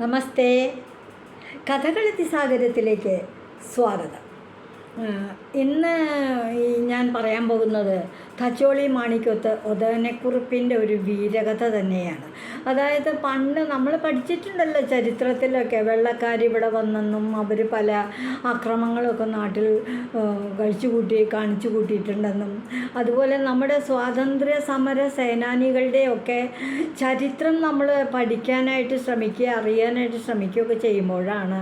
നമസ്തേ. കഥകളത്തി സാഗരത്തിലേക്ക് സ്വാഗതം. ഇന്ന് ഞാൻ പറയാൻ പോകുന്നത് തച്ചോളി മാണിക്കത്ത് ഉദയനക്കുറിപ്പിന്റെ ഒരു വീരകഥ തന്നെയാണ്. അതായത് പണ്ട് നമ്മൾ പഠിച്ചിട്ടുണ്ടല്ലോ ചരിത്രത്തിലൊക്കെ വെള്ളക്കാർ ഇവിടെ വന്നെന്നും അവർ പല അക്രമങ്ങളൊക്കെ നാട്ടിൽ കഴിച്ചു കൂട്ടി കാണിച്ചു കൂട്ടിയിട്ടുണ്ടെന്നും. അതുപോലെ നമ്മുടെ സ്വാതന്ത്ര്യ സമര സേനാനികളുടെയൊക്കെ ചരിത്രം നമ്മൾ പഠിക്കാനായിട്ട് ശ്രമിക്കുക അറിയാനായിട്ട് ശ്രമിക്കുകയൊക്കെ ചെയ്യുമ്പോഴാണ്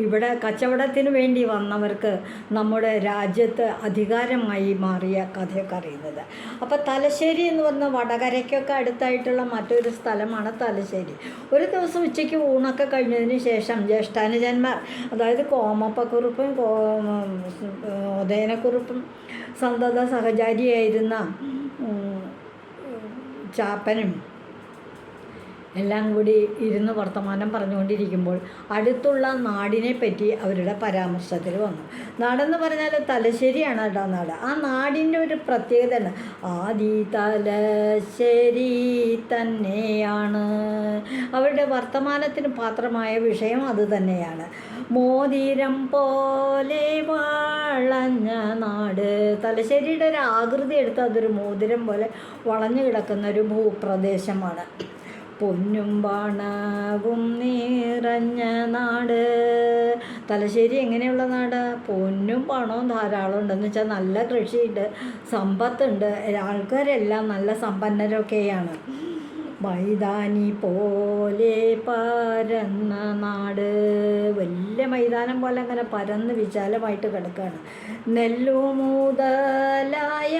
ഇവിടെ കച്ചവടത്തിന് വേണ്ടി വന്നവർക്ക് നമ്മുടെ രാജ്യത്ത് അധികാരമായി മാറിയ കഥയൊക്കെ അറിയുന്നത്. അപ്പോൾ തലശ്ശേരി എന്ന് പറഞ്ഞാൽ വടകരയ്ക്കൊക്കെ അടുത്തായിട്ടുള്ള മറ്റൊരു സ്ഥലമാണ് തലശ്ശേരി. ഒരു ദിവസം ഉച്ചയ്ക്ക് ഊണൊക്കെ കഴിഞ്ഞതിന് ശേഷം ജ്യേഷ്ഠാനുജന്മാർ അതായത് കോമപ്പക്കുറുപ്പും ഉദയനക്കുറിപ്പും സന്തത സഹചാരിയായിരുന്ന ചാപ്പനും എല്ലാം കൂടി ഇരുന്ന് വർത്തമാനം പറഞ്ഞുകൊണ്ടിരിക്കുമ്പോൾ അടുത്തുള്ള നാടിനെ പറ്റി അവരുടെ പരാമർശത്തിൽ വന്നു. നാടെന്ന് പറഞ്ഞാൽ തലശ്ശേരിയാണ് കേട്ടോ നാട്. ആ നാടിന്റെ ഒരു പ്രത്യേകത തന്നെ ആദി തലശ്ശേരി തന്നെയാണ്. അവരുടെ വർത്തമാനത്തിന് പാത്രമായ വിഷയം അത് തന്നെയാണ്. മോതിരം പോലെ വളഞ്ഞ നാട്. തലശ്ശേരിയുടെ ഒരു ആകൃതി എടുത്ത് അതൊരു മോതിരം പോലെ വളഞ്ഞു കിടക്കുന്ന ഒരു ഭൂപ്രദേശമാണ്. പൊന്നും പണവും നിറഞ്ഞ നാട്. തലശ്ശേരി എങ്ങനെയുള്ള നാട്? പൊന്നും പണവും ധാരാളം ഉണ്ടെന്ന് വെച്ചാൽ നല്ല കൃഷിയുണ്ട് സമ്പത്തുണ്ട്. ആൾക്കാരെല്ലാം നല്ല സമ്പന്നരൊക്കെയാണ്. മൈതാനി പോലെ പരന്ന നാട്. വലിയ മൈതാനം പോലെ അങ്ങനെ പരന്ന് വിശാലമായിട്ട് കിടക്കുകയാണ് നെല്ലു മുതലായ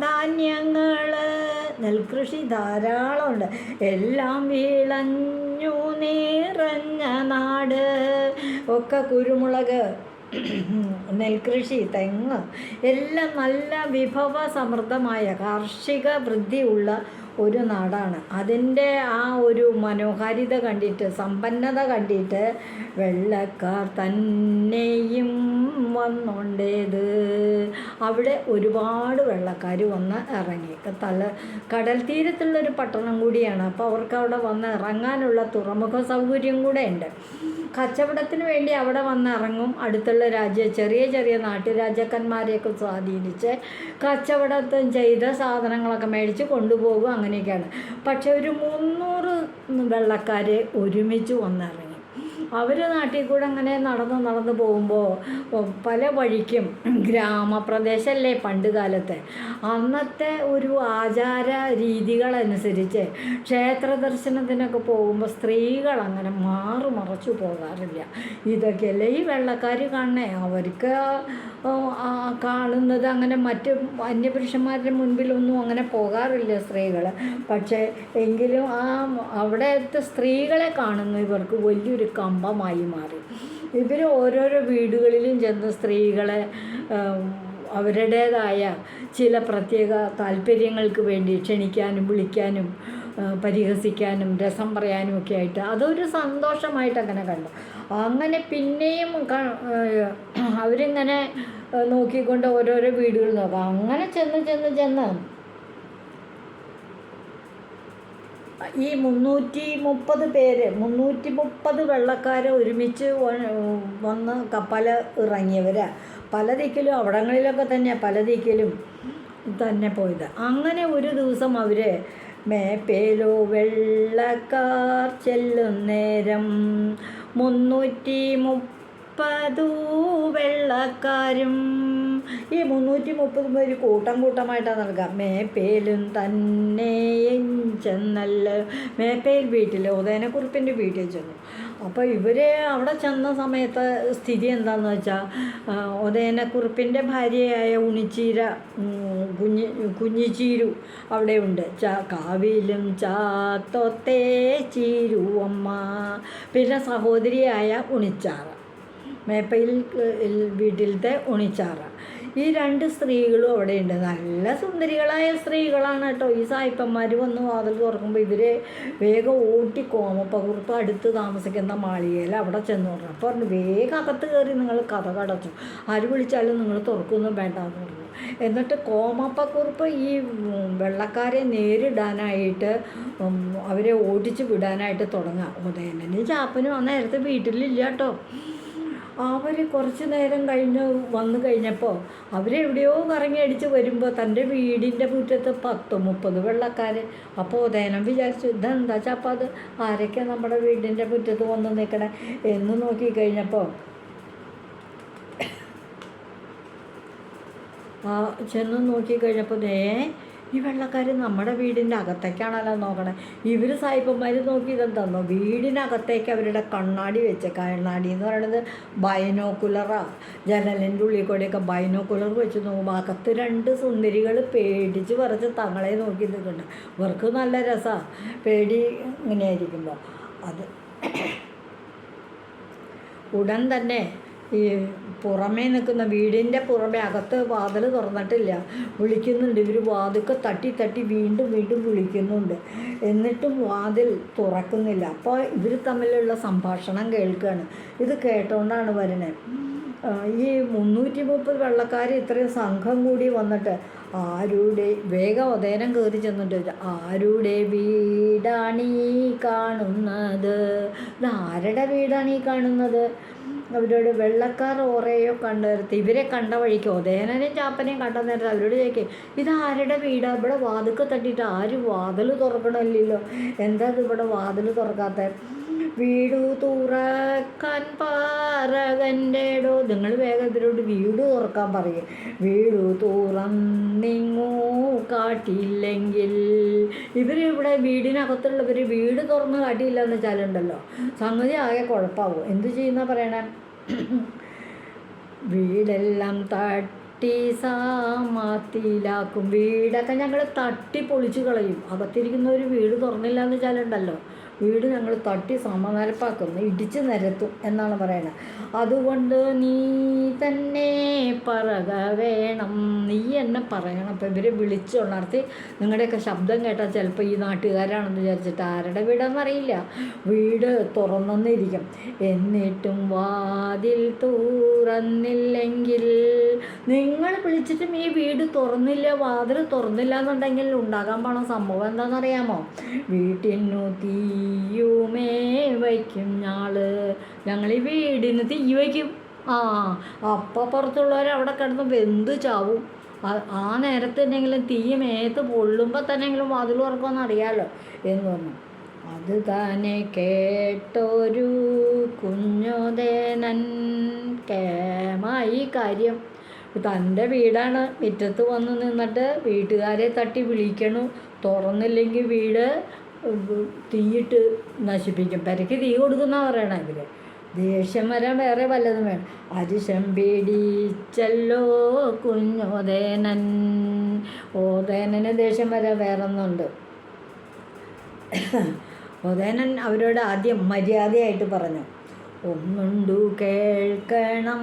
ധാന്യങ്ങൾ നെൽകൃഷി ധാരാളമുണ്ട്. എല്ലാം വിളഞ്ഞു നിറഞ്ഞ നാട്. ഒക്കെ കുരുമുളക് നെൽകൃഷി തെങ്ങ്. എല്ലാം നല്ല വിഭവ സമൃദ്ധമായ കാർഷിക വൃദ്ധിയുള്ള ഒരു നാടാണ്. അതിന്റെ ആ ഒരു മനോഹാരിത കണ്ടിട്ട് സമ്പന്നത കണ്ടിട്ട് വെള്ളക്കാർ തന്നെയും വന്നുണ്ടേത്. അവിടെ ഒരുപാട് വെള്ളക്കാർ വന്ന് ഇറങ്ങി. തല കടൽ തീരത്തുള്ളൊരു പട്ടണം കൂടിയാണ്. അപ്പോൾ അവർക്ക് അവിടെ വന്ന് ഇറങ്ങാനുള്ള തുറമുഖ സൗകര്യം കൂടെ ഉണ്ട്. കച്ചവടത്തിന് വേണ്ടി അവിടെ വന്ന് ഇറങ്ങും. അടുത്തുള്ള രാജ്യ ചെറിയ ചെറിയ നാട്ടുരാജാക്കന്മാരെയൊക്കെ സ്വാധീനിച്ച് കച്ചവടത്തും ചെയ്ത സാധനങ്ങളൊക്കെ മേടിച്ച് കൊണ്ടുപോകും. അങ്ങനെയൊക്കെയാണ്. പക്ഷെ ഒരു മുന്നൂറ് വെള്ളക്കാരെ ഒരുമിച്ച് വന്നിറങ്ങി അവർ നാട്ടിൽ കൂടെ അങ്ങനെ നടന്ന് നടന്ന് പോകുമ്പോൾ പല വഴിക്കും ഗ്രാമപ്രദേശമല്ലേ പണ്ട് കാലത്ത്. അന്നത്തെ ഒരു ആചാര രീതികളനുസരിച്ച് ക്ഷേത്ര ദർശനത്തിനൊക്കെ പോകുമ്പോൾ സ്ത്രീകൾ അങ്ങനെ മാറി മറച്ചു പോകാറില്ല. ഇതൊക്കെയല്ലേ ഈ വെള്ളക്കാർ കാണണേ? അവർക്ക് കാണുന്നത് അങ്ങനെ മറ്റ് അന്യപുരുഷന്മാരുടെ മുൻപിലൊന്നും അങ്ങനെ പോകാറില്ല സ്ത്രീകൾ പക്ഷേ എങ്കിലും ആ അവിടെത്തെ സ്ത്രീകളെ കാണുന്നു ഇവർക്ക് വലിയൊരു കമ്പമായി മാറി. ഇവർ ഓരോരോ വീടുകളിലും ചെന്ന് സ്ത്രീകളെ അവരുടേതായ ചില പ്രത്യേക താല്പര്യങ്ങൾക്ക് വേണ്ടി ക്ഷണിക്കാനും വിളിക്കാനും പരിഹസിക്കാനും രസം പറയാനും ഒക്കെ ആയിട്ട് അതൊരു സന്തോഷമായിട്ട് അങ്ങനെ കണ്ടു. അങ്ങനെ പിന്നെയും അവരിങ്ങനെ നോക്കിക്കൊണ്ട് ഓരോരോ വീടുകൾ നോക്കാം. അങ്ങനെ ചെന്ന് ചെന്ന് ചെന്ന് ഈ മുന്നൂറ്റി മുപ്പത് പേര് മുന്നൂറ്റി മുപ്പത് വെള്ളക്കാരെ ഒരുമിച്ച് വന്ന് കപ്പൽ ഇറങ്ങിയവരാ. പല ദിക്കിലും അവിടങ്ങളിലൊക്കെ തന്നെ പല ദിക്കിലും തന്നെ പോയത്. അങ്ങനെ ഒരു ദിവസം അവർ മേപ്പേലോ വെള്ളക്കാർ ചെല്ലുന്നേരം മുന്നൂറ്റി മുപ്പതു വെള്ളക്കാരും ഈ മുന്നൂറ്റി മുപ്പത് പേര് കൂട്ടം കൂട്ടമായിട്ടാണ് നൽകുക മേപ്പേലും തന്നെ ചെന്നല്ല. മേപ്പേൽ വീട്ടിൽ ഉദയനക്കുറിപ്പിന്റെ വീട്ടിൽ ചെന്നു. അപ്പോൾ ഇവർ അവിടെ ചെന്ന സമയത്ത് സ്ഥിതി എന്താണെന്ന് വെച്ചാൽ ഉദയനക്കുറിപ്പിന്റെ ഭാര്യയായ ഉണിച്ചീര കുഞ്ഞി കുഞ്ഞിച്ചീരു അവിടെയുണ്ട് ചാ കാവിലും ചാത്തൊത്തേ ചീരുവമ്മ. പിന്നെ സഹോദരിയായ ഉണിച്ചാറ മേപ്പയിൽ വീട്ടിലത്തെ ഉണിച്ചാറ ഈ രണ്ട് സ്ത്രീകളും അവിടെയുണ്ട്. നല്ല സുന്ദരികളായ സ്ത്രീകളാണ് കേട്ടോ. ഈ സായിപ്പന്മാർ വന്ന് വാതിൽ തുറക്കുമ്പോൾ ഇവർ വേഗം ഓട്ടി കോമപ്പകുറുപ്പ് അടുത്ത് താമസിക്കുന്ന മാളികയിൽ അവിടെ ചെന്ന് പറഞ്ഞു അപ്പോൾ പറഞ്ഞു വേഗം അകത്ത് കയറി നിങ്ങൾ കഥ കടച്ചു ആര് വിളിച്ചാലും നിങ്ങൾ തുറക്കൊന്നും വേണ്ട എന്ന് പറഞ്ഞു. എന്നിട്ട് കോമപ്പക്കുറിപ്പ് ഈ വെള്ളക്കാരെ നേരിടാനായിട്ട് അവരെ ഓടിച്ച് വിടാനായിട്ട് തുടങ്ങുക ഉദയനനും ചാപ്പനും ആ നേരത്തെ വീട്ടിലില്ല കേട്ടോ. അവർ കുറച്ച് നേരം കഴിഞ്ഞ് വന്നു കഴിഞ്ഞപ്പോൾ അവരെവിടെയോ കറങ്ങി അടിച്ച് വരുമ്പോൾ തന്റെ വീടിന്റെ മുറ്റത്ത് പത്ത് മുപ്പത് വെള്ളക്കാർ അപ്പോൾ ഉദയനം വിചാരിച്ചു ഇതെന്താ ചാപ്പ അത് ആരൊക്കെ നമ്മുടെ വീടിന്റെ മുറ്റത്ത് വന്ന് നിൽക്കണേ എന്ന് നോക്കി കഴിഞ്ഞപ്പോൾ ചെന്ന് നോക്കിക്കഴിഞ്ഞപ്പോൾ ദേ ഈ വെള്ളക്കാർ നമ്മുടെ വീടിന്റെ അകത്തേക്കാണല്ലോ നോക്കണേ. ഇവർ സായിപ്പന്മാർ നോക്കി ഇതെന്താന്നോ വീടിനകത്തേക്ക് അവരുടെ കണ്ണാടി വെച്ച്. കണ്ണാടി എന്ന് പറയുന്നത് ബൈനോക്കുലറാ. ജനലിന്റെ ഉള്ളിൽ കൂടെയൊക്കെ ബൈനോക്കുലർ വെച്ച് നോക്കുമ്പോൾ അകത്ത് രണ്ട് സുന്ദരികൾ പേടിച്ച് പറിച്ച് തങ്ങളെ നോക്കി നിൽക്കുന്നുണ്ട്. ഇവർക്ക് നല്ല രസമാണ് പേടി ഇങ്ങനെയായിരിക്കുമ്പോൾ അത് ഉടൻ തന്നെ ഈ പുറമേ നിൽക്കുന്ന വീടിന്റെ പുറമേ അകത്ത് വാതിൽ തുറന്നിട്ടില്ല. വിളിക്കുന്നുണ്ട്. ഇവർ വാതിൽക്ക് തട്ടി തട്ടി വീണ്ടും വീണ്ടും വിളിക്കുന്നുണ്ട്. എന്നിട്ടും വാതിൽ തുറക്കുന്നില്ല. അപ്പോൾ ഇവർ തമ്മിലുള്ള സംഭാഷണം കേൾക്കുകയാണ് ഇത് കേട്ടോണ്ടാണ് വരുന്നത് ഈ മുന്നൂറ്റി മുപ്പത് വെള്ളക്കാർ ഇത്രയും സംഘം കൂടി വന്നിട്ട് ആരുടെ വേഗം ഉദയനം കയറി ചെന്നിട്ട് ആരുടെ വീടാണീ കാണുന്നത്? ഇത് ആരുടെ വീടാണ് ഈ കാണുന്നത്? അവരോട് വെള്ളക്കാർ ഓറയോ കണ്ടു നിർത്തി ഇവരെ കണ്ട വഴിക്ക് ഉദയനനെയും ചാപ്പനെയും കണ്ട നേരത്തെ അവരോട് ചോദിക്കും ഇത് ആരുടെ വീടാണ് ഇവിടെ വാതുക്ക് തട്ടിയിട്ട് ആരും വാതിൽ തുറക്കണമല്ലോ എന്താ ഇത് ഇവിടെ വാതിൽ തുറക്കാത്ത? വീടു തുറക്കാൻ പാറകന്റെടോ നിങ്ങൾ വേഗം ഇവരോട് വീട് തുറക്കാൻ പറയും. വീടു തുറന്നിങ്ങൂ കാട്ടിയില്ലെങ്കിൽ. ഇവർ ഇവിടെ വീടിനകത്തുള്ളവർ വീട് തുറന്ന് കാട്ടിയില്ല എന്ന് വെച്ചാലുണ്ടല്ലോ. സംഗതി ആകെ കുഴപ്പമാവും എന്തു ചെയ്യുന്ന പറയണേ? വീടെല്ലാം തട്ടി സാമാത്തിലാക്കും. വീടൊക്കെ ഞങ്ങൾ തട്ടി പൊളിച്ച് കളയും. അകത്തിരിക്കുന്ന ഒരു വീട് തുറന്നില്ല എന്ന് വെച്ചാലുണ്ടല്ലോ. വീട് ഞങ്ങൾ തട്ടി സമനിരപ്പാക്കുന്നു ഇടിച്ച് നിരത്തും എന്നാണ് പറയുന്നത്. അതുകൊണ്ട് നീ തന്നെ പറക വേണം. നീ എന്നെ പറയണം. അപ്പം ഇവരെ വിളിച്ചുണർത്തി നിങ്ങളുടെയൊക്കെ ശബ്ദം കേട്ടാൽ ചിലപ്പോൾ ഈ നാട്ടുകാരാണെന്ന് വിചാരിച്ചിട്ട് ആരുടെ അറിയില്ല. വീട് തുറന്നെന്നിരിക്കും. എന്നിട്ടും വാതിൽ തുറന്നില്ലെങ്കിൽ നിങ്ങൾ വിളിച്ചിട്ടും ഈ വീട് തുറന്നില്ല വാതിൽ തുറന്നില്ല എന്നുണ്ടെങ്കിൽ ഉണ്ടാകാൻ പോണ സംഭവം എന്താണെന്നറിയാമോ? വീട്ടിനു തീയുമേ വയ്ക്കും ഞാൾ. ഞങ്ങൾ ഈ വീടിന് തീ വയ്ക്കും. ആ അപ്പം പുറത്തുള്ളവർ അവിടെ കിടന്ന് വെന്ത് ചാവും. ആ- നേരത്തെ നേരത്ത് എന്തെങ്കിലും തീ മേത്ത് പൊള്ളുമ്പോൾ തന്നെങ്കിലും വാതിൽ തുറക്കുമെന്ന് അറിയാലോ എന്ന് പറഞ്ഞു. അത് തന്നെ കേട്ടൊരു കുഞ്ഞുദേനൻ കേമായി കാര്യം. തന്റെ വീടാണ്. മുറ്റത്ത് വന്ന് നിന്നിട്ട് വീട്ടുകാരെ തട്ടി വിളിക്കണു. തുറന്നില്ലെങ്കിൽ വീട് തീയിട്ട് നശിപ്പിക്കും. പെരയ്ക്ക് തീ കൊടുക്കുന്ന പറയണ ഇതിൽ ദേഷ്യം വരാൻ വേറെ വല്ലതും വേണം. അരിശം പിടിച്ചല്ലോ കുഞ്ഞോദേനൻ ഓദേനന് ദേഷ്യം വരാൻ വേറെ ഒന്നുണ്ട് ഓദേനൻ അവരോട് ആദ്യം മര്യാദയായിട്ട് പറഞ്ഞു. ഒന്നുണ്ടു കേൾക്കണം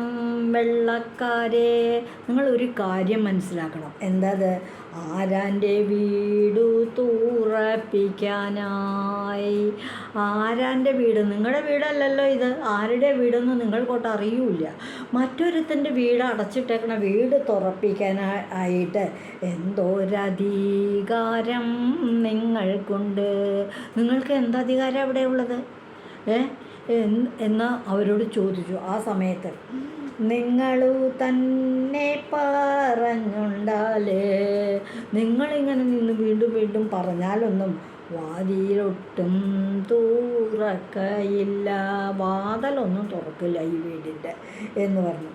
വെള്ളക്കാരെ. നിങ്ങൾ ഒരു കാര്യം മനസ്സിലാക്കണം. എന്താത്? ആരാന്റെ വീടു തൂറപ്പിക്കാനായി. ആരാന്റെ വീട്? നിങ്ങളുടെ വീടല്ലല്ലോ ഇത്. ആരുടെ വീടെന്ന് നിങ്ങൾക്കോട്ട് അറിയൂല മറ്റൊരുത്തന്റെ വീട് അടച്ചിട്ടേക്കണ വീട് തുറപ്പിക്കാനായിട്ട് എന്തോരധികാരം നിങ്ങൾക്കുണ്ട്. നിങ്ങൾക്ക് എന്ത് അധികാരം അവിടെ ഉള്ളത്? ഏ? എന്ന് അവരോട് ചോദിച്ചു ആ സമയത്ത്. നിങ്ങൾ തന്നെ പറഞ്ഞുണ്ടാലേ. നിങ്ങളിങ്ങനെ നിന്ന് വീണ്ടും വീണ്ടും പറഞ്ഞാലൊന്നും വാതിലൊട്ടും തുറക്കയില്ല. വാതലൊന്നും തുറക്കില്ല ഈ വീടിന്റെ എന്ന് പറഞ്ഞു.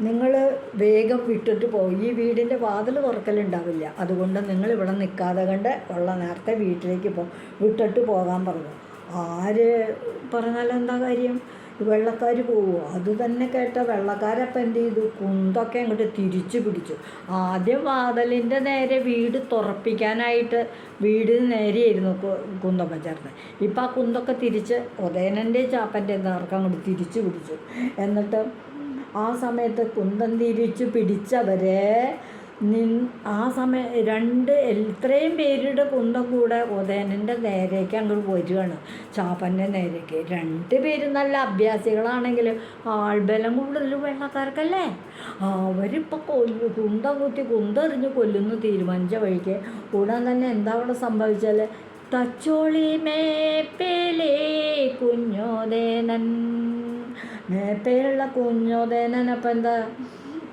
നിങ്ങൾ വേഗം വിട്ടിട്ട് പോകും ഈ വീടിന്റെ വാതിൽ തുറക്കലുണ്ടാവില്ല. അതുകൊണ്ട് നിങ്ങൾ ഇവിടെ നിൽക്കാതെ കണ്ട് ഉള്ള നേരത്തെ വീട്ടിലേക്ക് പോ വിട്ടിട്ട് പോകാൻ പറഞ്ഞു. ആര് പറഞ്ഞാൽ എന്താ കാര്യം? വെള്ളക്കാർ പോവുമോ അത് തന്നെ കേട്ട. വെള്ളക്കാരപ്പം എന്ത് ചെയ്തു? കുന്തൊക്കെ അങ്ങോട്ട് തിരിച്ചു പിടിച്ചു. ആദ്യം വാതലിന്റെ നേരെ വീട് തുറപ്പിക്കാനായിട്ട് വീട് നേരെയായിരുന്നു കുന്തമ്മ ചേർന്ന് ഇപ്പം ആ കുന്തൊക്കെ തിരിച്ച് ഉദയനന്റെ ചാപ്പന്റെ നേർക്ക് അങ്ങോട്ട് തിരിച്ചു പിടിച്ചു. എന്നിട്ട് ആ സമയത്ത് കുന്തം തിരിച്ചു പിടിച്ചവരെ ആ സമയം രണ്ട് ഇത്രയും പേരുടെ കുന്തം കൂടെ ഉദയനന്റെ നേരേക്ക് അങ്ങോട്ട് വരികയാണ് ചാപ്പന്റെ നേരേക്ക്. രണ്ട് പേരും നല്ല അഭ്യാസികളാണെങ്കിൽ ആൾബലം കൂടുതൽ വെള്ളക്കാർക്കല്ലേ? അവരിപ്പോൾ കൊല്ലു കുന്തം കുത്തി കുന്തെറിഞ്ഞ് കൊല്ലുന്നു തീരുമാനിച്ച വഴിക്ക് ഉടൻ തന്നെ എന്താ അവിടെ സംഭവിച്ചാൽ തച്ചോളി മേപ്പേലേ കുഞ്ഞോദേനൻ മേപ്പേലുള്ള കുഞ്ഞോദേനൻ അപ്പം എന്താ?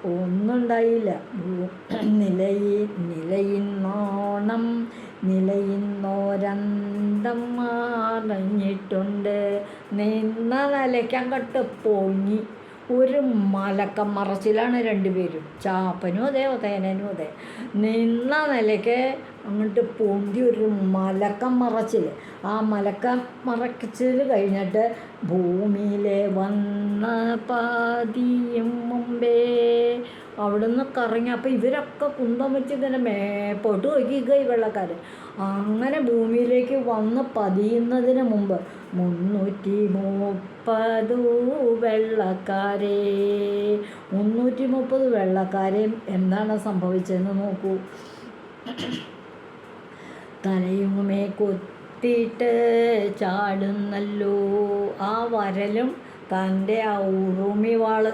ഒന്നുണ്ടായില്ല. ഭൂ- നിലയി നിലയിന്നോണം നിലയിന്നോരന്തം മാറഞ്ഞിട്ടുണ്ട് നിന്ന നിലയ്ക്കങ്ങോട്ട് പൊങ്ങി. ഒരു മലക്കം മറച്ചിലാണ് രണ്ടുപേരും. ചാപ്പനും അതെ ഉദയനനും അതെ. നിന്ന നിലയ്ക്ക് അങ്ങോട്ട് പൊന്തി ഒരു മലക്കം മറച്ചിൽ ആ മലക്കം മറച്ചിൽ കഴിഞ്ഞിട്ട് ഭൂമിയിലെ വന്ന പാതിയും മുമ്പേ അവിടുന്ന് കറങ്ങി. അപ്പോൾ ഇവരൊക്കെ കുന്തം വെച്ച് ഇങ്ങനെ മേപ്പോട്ട് നോക്കിക്കുക ഈ വെള്ളക്കാർ അങ്ങനെ ഭൂമിയിലേക്ക് വന്ന് പതിയുന്നതിന് മുമ്പ് മുന്നൂറ്റി മുപ്പതു വെള്ളക്കാരെ. മുന്നൂറ്റി മുപ്പത് വെള്ളക്കാരെയും എന്താണ് സംഭവിച്ചതെന്ന് നോക്കൂ. തലയുമേ കൊത്തിയിട്ട് ചാടുന്നല്ലോ. ആ വരലും തന്റെ ആ ഉറുമി വാൾ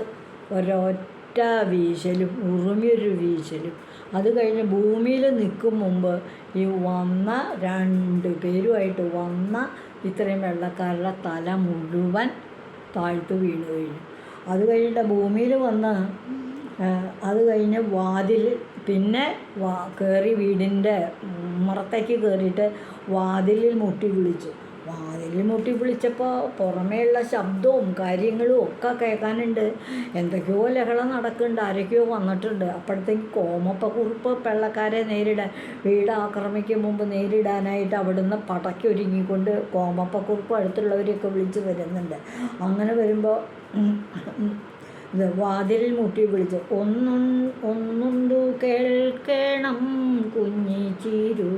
ഒരൊറ്റ വീശലും ഉറുമി ഒരു വീശലും. അത് കഴിഞ്ഞ് ഭൂമിയിൽ നിൽക്കും മുമ്പ് ഈ വന്ന രണ്ട് പേരുമായിട്ട് വന്ന ഇത്രയും വെള്ളക്കാരുടെ തല മുഴുവൻ താഴ്ത്തു വീണ് കഴിഞ്ഞു. അത് കഴിഞ്ഞിട്ട് ഭൂമിയിൽ വന്ന് അത് കഴിഞ്ഞ് വാതിൽ പിന്നെ വാ കയറി വീടിന്റെ ഉമ്മറത്തേക്ക് കയറിയിട്ട് വാതിലിൽ മുട്ടി വിളിച്ചു. വാതിലിൽ മുട്ടി വിളിച്ചപ്പോൾ പുറമേയുള്ള ശബ്ദവും കാര്യങ്ങളും ഒക്കെ കേൾക്കാനുണ്ട്. എന്തൊക്കെയോ ലഹള നടക്കുന്നുണ്ട്. ആരൊക്കെയോ വന്നിട്ടുണ്ട്. അപ്പോഴത്തേക്ക് കോമപ്പ കുറിപ്പ് വെള്ളക്കാരെ നേരിടാൻ വീട് ആക്രമിക്കും മുമ്പ് നേരിടാനായിട്ട് അവിടുന്ന് പടക്കി ഒരുങ്ങിക്കൊണ്ട് കോമപ്പ കുറിപ്പ് അടുത്തുള്ളവരെയൊക്കെ വിളിച്ച് വരുന്നുണ്ട്. അങ്ങനെ വരുമ്പോൾ ഇത് വാതിലിൽ മുട്ടി വിളിച്ചു ഒന്നും ഒന്നുണ്ടു കേൾക്കണം കുഞ്ഞി ചീരു.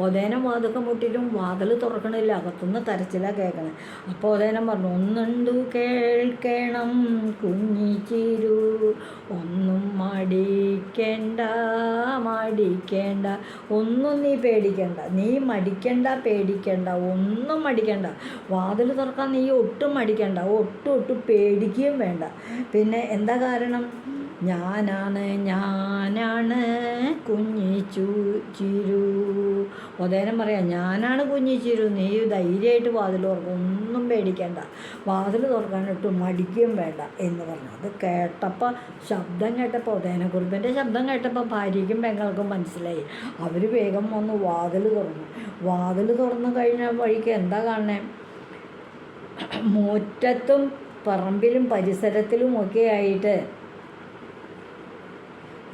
ഒതേനം വാതൊക്കെ മുട്ടിലും വാതിൽ തുറക്കണില്ല. അകത്തുനിന്ന് കരച്ചിലാ കേൾക്കണേ. അപ്പോൾ ഒതേനം പറഞ്ഞു ഒന്നുണ്ടു കേൾക്കണം കുഞ്ഞി ചീരു. ഒന്നും മടിക്കേണ്ട മടിക്കേണ്ട. ഒന്നും നീ പേടിക്കണ്ട. നീ മടിക്കണ്ട പേടിക്കണ്ട. ഒന്നും മടിക്കണ്ട. വാതിൽ തുറക്കാൻ നീ ഒട്ടും മടിക്കണ്ട. ഒട്ടും ഒട്ടും പേടിക്കുകയും വേണ്ട. പിന്നെ എന്താ കാരണം? ഞാനാണ് ഞാനാണ് കുഞ്ഞി ചൂ ചിരു. ഉദയനം പറയാം ഞാനാണ് കുഞ്ഞി ചിരു നീ ധൈര്യമായിട്ട് വാതിൽ തുറക്കും ഒന്നും പേടിക്കേണ്ട. വാതിൽ തുറക്കാനിട്ട് മടിക്കുകയും വേണ്ട എന്ന് പറഞ്ഞു. അത് കേട്ടപ്പോൾ ശബ്ദം കേട്ടപ്പോൾ ഉദയനക്കുറിപ്പിന്റെ ശബ്ദം കേട്ടപ്പോൾ ഭാര്യയ്ക്കും പെങ്ങൾക്കും മനസ്സിലായി. അവർ വേഗം വന്ന് വാതിൽ തുറന്നു. വാതിൽ തുറന്നു കഴിഞ്ഞ വഴിക്ക് എന്താ കാണണേ? മുറ്റത്തും പറമ്പിലും പരിസരത്തിലും ഒക്കെ ആയിട്ട്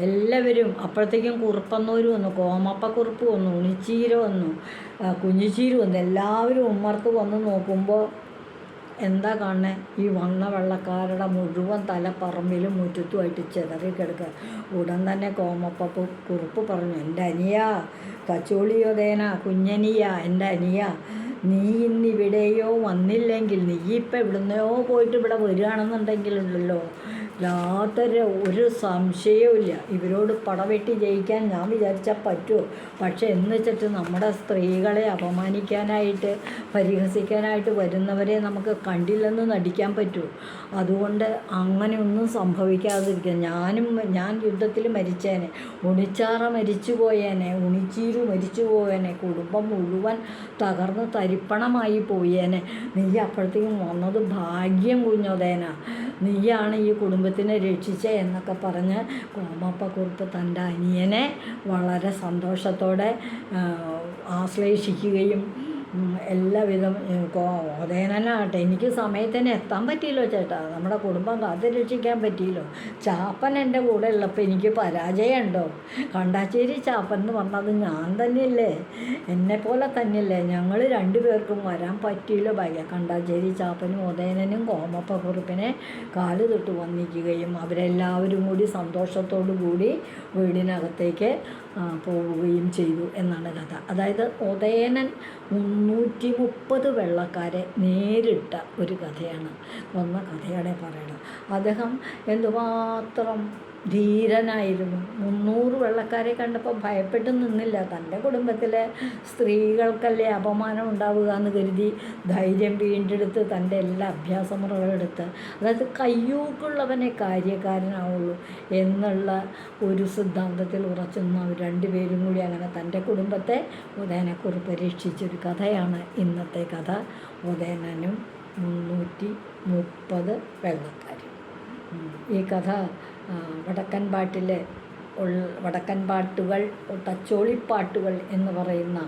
എല്ലാവരും അപ്പോഴത്തേക്കും കുറുപ്പന്നൂര് വന്നു കോമപ്പ കുറുപ്പ് വന്നു ഉണിച്ചീര വന്നു കുഞ്ഞിച്ചീര് വന്നു. എല്ലാവരും ഉമ്മർക്ക് വന്ന് നോക്കുമ്പോൾ എന്താ കാണണേ? ഈ വണ്ണ വെള്ളക്കാരുടെ മുഴുവൻ തലപ്പറമ്പിലും മുറ്റത്തുമായിട്ട് ചിതറി കിടക്കുക. ഉടൻ തന്നെ കോമപ്പ കുറുപ്പ് പറഞ്ഞു എന്റെ അനിയ കച്ചോളിയോദേന കുഞ്ഞനിയ എന്റെ അനിയ നീ ഇന്നിവിടെയോ വന്നില്ലെങ്കിൽ നീ ഇപ്പം എവിടുന്നോ പോയിട്ട് ഇവിടെ വരികയാണെന്നുണ്ടെങ്കിലുണ്ടല്ലോ. യാതൊരു ഒരു സംശയവുമില്ല ഇവരോട് പടവെട്ടി ജയിക്കാൻ ഞാൻ വിചാരിച്ചാൽ പറ്റുമോ പക്ഷെ എന്ന് വെച്ചിട്ട് നമ്മുടെ സ്ത്രീകളെ അപമാനിക്കാനായിട്ട് പരിഹസിക്കാനായിട്ട് വരുന്നവരെ നമുക്ക് കണ്ടില്ലെന്ന് നടിക്കാൻ പറ്റുമോ അതുകൊണ്ട് അങ്ങനെയൊന്നും സംഭവിക്കാതിരിക്കുക ഞാനും ഞാൻ യുദ്ധത്തിൽ മരിച്ചേനെ. ഉണിച്ചാറ മരിച്ചു പോയേനെ. ഉണിച്ചീരു മരിച്ചു പോയേനെ. കുടുംബം മുഴുവൻ തകർന്ന് തരിപ്പണമായി പോയേനെ. നീ അപ്പോഴത്തേക്കും വന്നത് ഭാഗ്യം കുഞ്ഞോദേന നീയാണ് ഈ കുടുംബത്തിനെ രക്ഷിച്ച എന്നൊക്കെ പറഞ്ഞ് കോമപ്പ കുറുപ്പ് തന്റെ അനിയനെ വളരെ സന്തോഷത്തോടെ ആശ്ലേഷിക്കുകയും എല്ലാവിധം ഉദയനാട്ടെ എനിക്ക് സമയത്തിന് എത്താൻ പറ്റിയില്ലോ ചേട്ടാ. നമ്മുടെ കുടുംബം കാത്തു രക്ഷിക്കാൻ പറ്റിയില്ലോ. ചാപ്പൻ എന്റെ കൂടെ ഉള്ളപ്പോൾ എനിക്ക് പരാജയമുണ്ടോ? കണ്ടാച്ചേരി ചാപ്പൻ എന്ന് പറഞ്ഞത് ഞാൻ തന്നെയല്ലേ? എന്നെപ്പോലെ തന്നെയല്ലേ? ഞങ്ങൾ രണ്ടുപേർക്കും വരാൻ പറ്റിയില്ലോ ഭാഗ്യ. കണ്ടാച്ചേരി ചാപ്പനും ഉദയനനും കോമപ്പ കുറിപ്പിനെ കാൽ തൊട്ട് വന്നിക്കുകയും അവരെല്ലാവരും കൂടി സന്തോഷത്തോടു കൂടി വീടിനകത്തേക്ക് പോവുകയും ചെയ്തു എന്നാണ് കഥ. അതായത് ഉദയനൻ മുന്നൂറ്റി മുപ്പത് വെള്ളക്കാരെ നേരിട്ട ഒരു കഥയാണ് വന്ന കഥയാണ് പറയണത്. അദ്ദേഹം എന്തുമാത്രം ധീരനായിരുന്നു. മുന്നൂറ് വെള്ളക്കാരെ കണ്ടപ്പോൾ ഭയപ്പെട്ട് നിന്നില്ല. തന്റെ കുടുംബത്തിലെ സ്ത്രീകൾക്കല്ലേ അപമാനം ഉണ്ടാവുക എന്ന് കരുതി ധൈര്യം വീണ്ടെടുത്ത് തന്റെ എല്ലാ അഭ്യാസമുറകളെടുത്ത്. അതായത് കയ്യൂക്കുള്ളവനെ കാര്യക്കാരനാവുള്ളൂ എന്നുള്ള ഒരു സിദ്ധാന്തത്തിൽ ഉറച്ചെന്ന് രണ്ടുപേരും കൂടി അങ്ങനെ തന്റെ കുടുംബത്തെ ഉദയനെക്കുറിപ്പ് പരീക്ഷിച്ചൊരു കഥയാണ് ഇന്നത്തെ കഥ. ഉദയനനും മുന്നൂറ്റി മുപ്പത് വെള്ളക്കാരും. ഈ കഥ വടക്കൻ പാട്ടിലെ വടക്കൻ പാട്ടുകൾ തച്ചോളിപ്പാട്ടുകൾ എന്ന് പറയുന്ന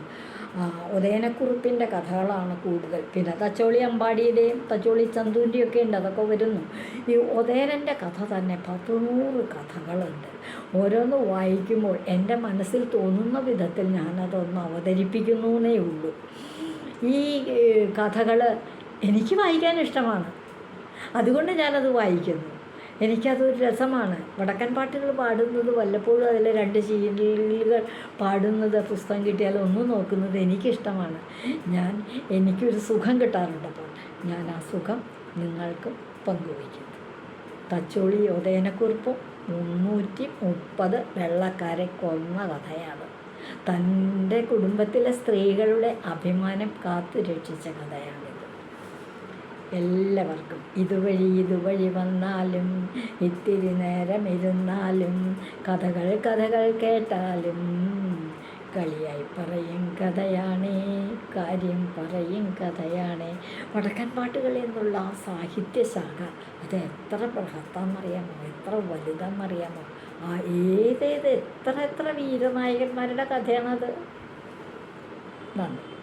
ഉദയനക്കുറിപ്പിന്റെ കഥകളാണ് കൂടുതൽ. പിന്നെ തച്ചോളി അമ്പാടിയുടെയും തച്ചോളി ചന്തുവിന്റെയും ഒക്കെ ഉണ്ട് അതൊക്കെ വരുന്നു. ഈ ഉദയനന്റെ കഥ തന്നെ പത്തുനൂറ് കഥകളുണ്ട്. ഓരോന്ന് വായിക്കുമ്പോൾ എന്റെ മനസ്സിൽ തോന്നുന്ന വിധത്തിൽ ഞാനതൊന്ന് അവതരിപ്പിക്കുന്നു എന്നേ ഉള്ളൂ. ഈ കഥകൾ എനിക്ക് വായിക്കാൻ ഇഷ്ടമാണ് അതുകൊണ്ട് ഞാനത് വായിക്കുന്നു. എനിക്കതൊരു രസമാണ്. വടക്കൻ പാട്ടുകൾ പാടുന്നത് വല്ലപ്പോഴും അതിലെ രണ്ട് ശീലുകൾ പാടുന്നത് പുസ്തകം കിട്ടിയാൽ ഒന്നും നോക്കുന്നത് എനിക്കിഷ്ടമാണ്. ഞാൻ എനിക്കൊരു സുഖം കിട്ടാറുണ്ട് അപ്പോൾ ഞാൻ ആ സുഖം നിങ്ങൾക്ക് പങ്കുവയ്ക്കുന്നു തച്ചോളി ഉദയനക്കുറിപ്പും മുന്നൂറ്റി മുപ്പത് വെള്ളക്കാരെ കൊന്ന കഥയാണ്. തന്റെ കുടുംബത്തിലെ സ്ത്രീകളുടെ അഭിമാനം കാത്തു രക്ഷിച്ച കഥയാണിത് എല്ലാവർക്കും ഇതുവഴി ഇതുവഴി വന്നാലും ഇത്തിരി നേരം ഇരുന്നാലും കഥകൾ കഥകൾ കേട്ടാലും കളിയായി പറയും കഥയാണേ കാര്യം പറയും കഥയാണേ. വടക്കൻ പാട്ടുകൾ എന്നുള്ള ആ സാഹിത്യശാഖ അത് എത്ര ബൃഹത്താണെന്നറിയാമോ എത്ര വലുതാണെന്നറിയാമോ ആ ഏതേത് എത്ര എത്ര വീരനായകന്മാരുടെ കഥയാണത്? നന്ദി.